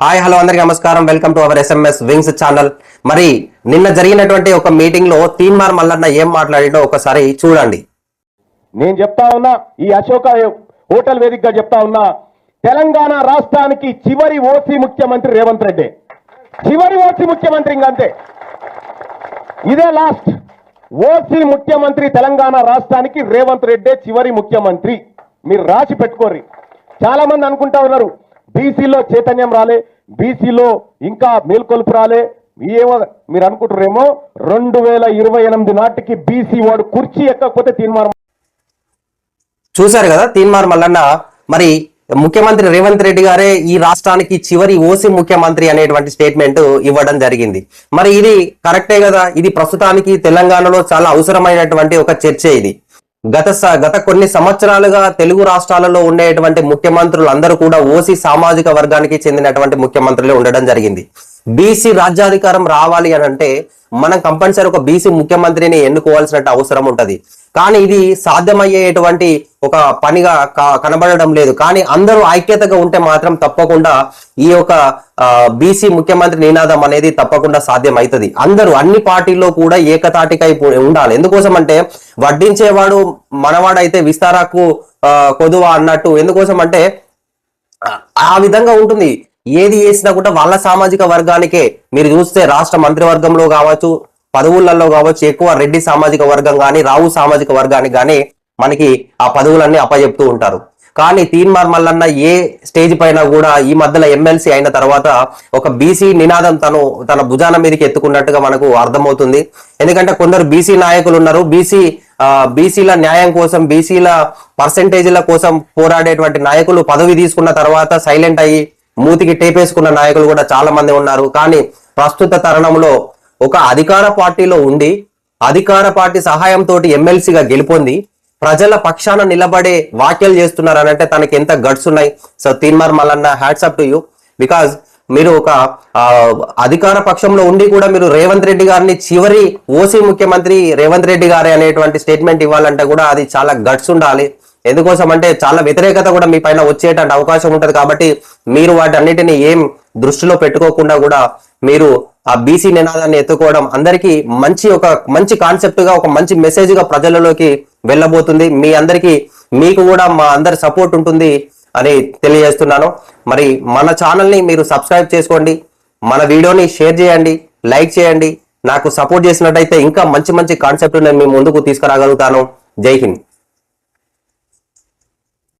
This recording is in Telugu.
హాయ్ హలో అందరికి నమస్కారం. Welcome to our SMS wings channel. మరి నిన్న జరిగినటువంటి ఒక మీటింగ్లో తీన్మార్ మల్లన్న ఏం మాట్లాడిండో ఒకసారి చూడండి. నేను చెప్తా ఉన్నా ఈ అశోక హోటల్ వేదికగా చెప్తా ఉన్నా తెలంగాణ రాష్ట్రానికి చివరి ఓసీ ముఖ్యమంత్రి రేవంత్ రెడ్డి. చివరి ఓసీ ముఖ్యమంత్రి ఇంకంతే ఇదే లాస్ట్ ఓసీ ముఖ్యమంత్రి తెలంగాణ రాష్ట్రానికి రేవంత్ రెడ్డి చివరి ముఖ్యమంత్రి. మీరు రాసి పెట్టుకోర్రి. చాలా మంది అనుకుంటా ఉన్నారు బీసీలో చైతన్యం రాలే బీసీలో ఇంకా మేల్కొల్పు రాలే. ఏమో మీరు అనుకుంటారేమో రెండు వేల ఇరవై ఎనిమిది నాటికి బీసీ వాడు కుర్చీ ఎక్కకపోతే తీర్మానం చూశారు కదా తీన్మార్ మల్లన్న? మరి ముఖ్యమంత్రి రేవంత్ రెడ్డి గారే ఈ రాష్ట్రానికి చివరి ఓసీ ముఖ్యమంత్రి అనేటువంటి స్టేట్మెంట్ ఇవ్వడం జరిగింది. మరి ఇది కరెక్టే కదా? ఇది ప్రస్తుతానికి తెలంగాణలో చాలా అవసరమైనటువంటి ఒక చర్చ ఇది. గత గత కొన్ని సంవత్సరాలుగా తెలుగు రాష్ట్రాలలో ఉండేటువంటి ముఖ్యమంత్రులు అందరూ కూడా ఓసీ సామాజిక వర్గానికి చెందినటువంటి ముఖ్యమంత్రులే ఉండడం జరిగింది. బీసీ రాజ్యాధికారం రావాలి అని అంటే మనం కంపల్సరీ ఒక బీసీ ముఖ్యమంత్రిని ఎన్నుకోవాల్సిన అవసరం ఉంటుంది. కానీ ఇది సాధ్యమయ్యేటువంటి ఒక పనిగా కనబడడం లేదు. కానీ అందరూ ఐక్యతగా ఉంటే మాత్రం తప్పకుండా ఈ యొక్క బీసీ ముఖ్యమంత్రి నినాదం అనేది తప్పకుండా సాధ్యం అవుతుంది అందరూ అన్ని పార్టీల్లో కూడా ఏకతాటికై ఉండాలి. ఎందుకోసం అంటే వడ్డించేవాడు మనవాడైతే విస్తారాకు కొదువ అన్నట్టు. ఎందుకోసం అంటే ఆ విధంగా ఉంటుంది. ఏది చేసినా కూడా వాళ్ళ సామాజిక వర్గానికే. మీరు చూస్తే రాష్ట్ర మంత్రివర్గంలో కావచ్చు పదవులలో కావచ్చు ఎక్కువ రెడ్డి సామాజిక వర్గం కానీ రావు సామాజిక వర్గానికి కానీ మనకి ఆ పదవులన్నీ అప్పజెప్తూ ఉంటారు. కానీ తీన్మార్ మల్లన్న ఏ స్టేజ్ పైన కూడా ఈ మధ్యలో ఎమ్మెల్సీ అయిన తర్వాత ఒక బీసీ నినాదం తను తన భుజాన మీదకి ఎత్తుకున్నట్టుగా మనకు అర్థమవుతుంది. ఎందుకంటే కొందరు బీసీ నాయకులు ఉన్నారు. బీసీ బీసీల న్యాయం కోసం బీసీల పర్సంటేజీల కోసం పోరాడేటువంటి నాయకులు పదవి తీసుకున్న తర్వాత సైలెంట్ అయ్యి మూతికి టేపేసుకున్న నాయకులు కూడా చాలా మంది ఉన్నారు. కానీ ప్రస్తుత తరుణంలో ఒక అధికార పార్టీలో ఉండి అధికార పార్టీ సహాయంతో ఎమ్మెల్సీగా గెలుపొంది ప్రజల పక్షాన నిలబడే వ్యాఖ్యలు చేస్తున్నారు అని అంటే తనకి ఎంత గట్స్ ఉన్నాయి. So Teenmar Mallanna hats up to you. Because మీరు ఒక అధికార పక్షంలో ఉండి కూడా మీరు రేవంత్ రెడ్డి గారిని చివరి ఓసీ ముఖ్యమంత్రి రేవంత్ రెడ్డి గారే అనేటువంటి స్టేట్మెంట్ ఇవ్వాలంటే కూడా అది చాలా గట్స్ ఉండాలి. ఎందుకోసం అంటే చాలా వ్యతిరేకత కూడా మీ పైన వచ్చేటువంటి అవకాశం ఉంటుంది కాబట్టి మీరు వాటన్నిటిని ఏం దృష్టిలో పెట్టుకోకుండా కూడా మీరు ఆ బీసీ నినాదాన్ని ఎత్తుకోవడం అందరికీ మంచి ఒక మంచి కాన్సెప్ట్గా ఒక మంచి మెసేజ్గా ప్రజలలోకి వెళ్ళబోతుంది. మీ అందరికీ మీకు కూడా మా అందరి సపోర్ట్ ఉంటుంది అని తెలియజేస్తున్నాను. మరి మన ఛానల్ని మీరు సబ్స్క్రైబ్ చేసుకోండి. మన వీడియోని షేర్ చేయండి లైక్ చేయండి. నాకు సపోర్ట్ చేసినట్టయితే ఇంకా మంచి మంచి కాన్సెప్ట్ నేను మీ ముందుకు తీసుకురాగలుగుతాను. జై హింద్.